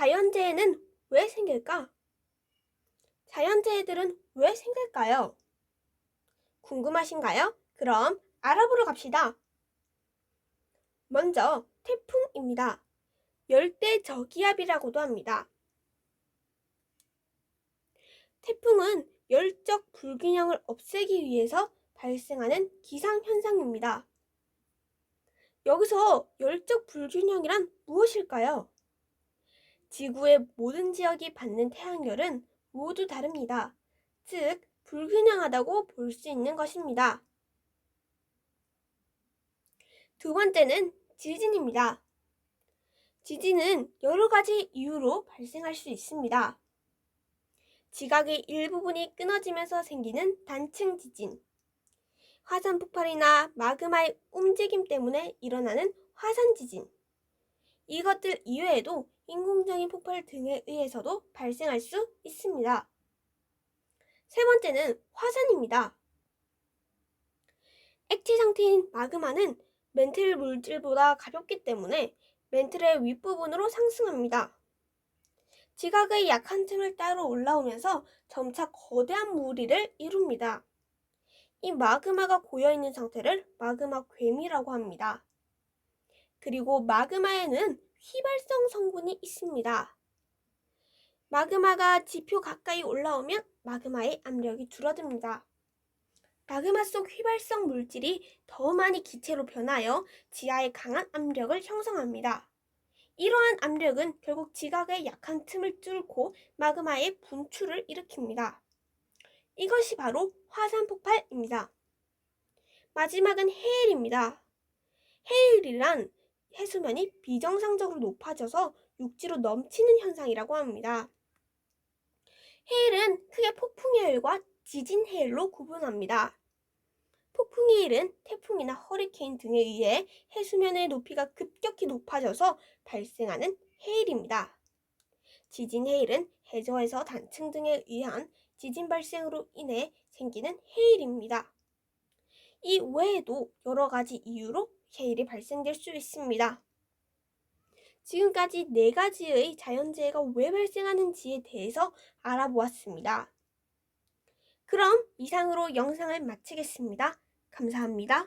자연재해는 왜 생길까? 자연재해들은 왜 생길까요? 궁금하신가요? 그럼 알아보러 갑시다. 먼저 태풍입니다. 열대 저기압이라고도 합니다. 태풍은 열적 불균형을 없애기 위해서 발생하는 기상현상입니다. 여기서 열적 불균형이란 무엇일까요? 지구의 모든 지역이 받는 태양열은 모두 다릅니다. 즉, 불균형하다고 볼 수 있는 것입니다. 두 번째는 지진입니다. 지진은 여러 가지 이유로 발생할 수 있습니다. 지각의 일부분이 끊어지면서 생기는 단층 지진, 화산 폭발이나 마그마의 움직임 때문에 일어나는 화산 지진, 이것들 이외에도 인공적인 폭발 등에 의해서도 발생할 수 있습니다. 세 번째는 화산입니다. 액체 상태인 마그마는 멘틀 물질보다 가볍기 때문에 멘틀의 윗부분으로 상승합니다. 지각의 약한 틈을 따로 올라오면서 점차 거대한 무리를 이룹니다. 이 마그마가 고여있는 상태를 마그마 괴미라고 합니다. 그리고 마그마에는 휘발성 성분이 있습니다. 마그마가 지표 가까이 올라오면 마그마의 압력이 줄어듭니다. 마그마 속 휘발성 물질이 더 많이 기체로 변하여 지하에 강한 압력을 형성합니다. 이러한 압력은 결국 지각의 약한 틈을 뚫고 마그마의 분출을 일으킵니다. 이것이 바로 화산 폭발입니다. 마지막은 해일입니다. 해일이란 해수면이 비정상적으로 높아져서 육지로 넘치는 현상이라고 합니다. 해일은 크게 폭풍 해일과 지진 해일로 구분합니다. 폭풍 해일은 태풍이나 허리케인 등에 의해 해수면의 높이가 급격히 높아져서 발생하는 해일입니다. 지진 해일은 해저에서 단층 등에 의한 지진 발생으로 인해 생기는 해일입니다. 이 외에도 여러 가지 이유로 해일이 발생될 수 있습니다. 지금까지 네 가지의 자연재해가 왜 발생하는지에 대해서 알아보았습니다. 그럼 이상으로 영상을 마치겠습니다. 감사합니다.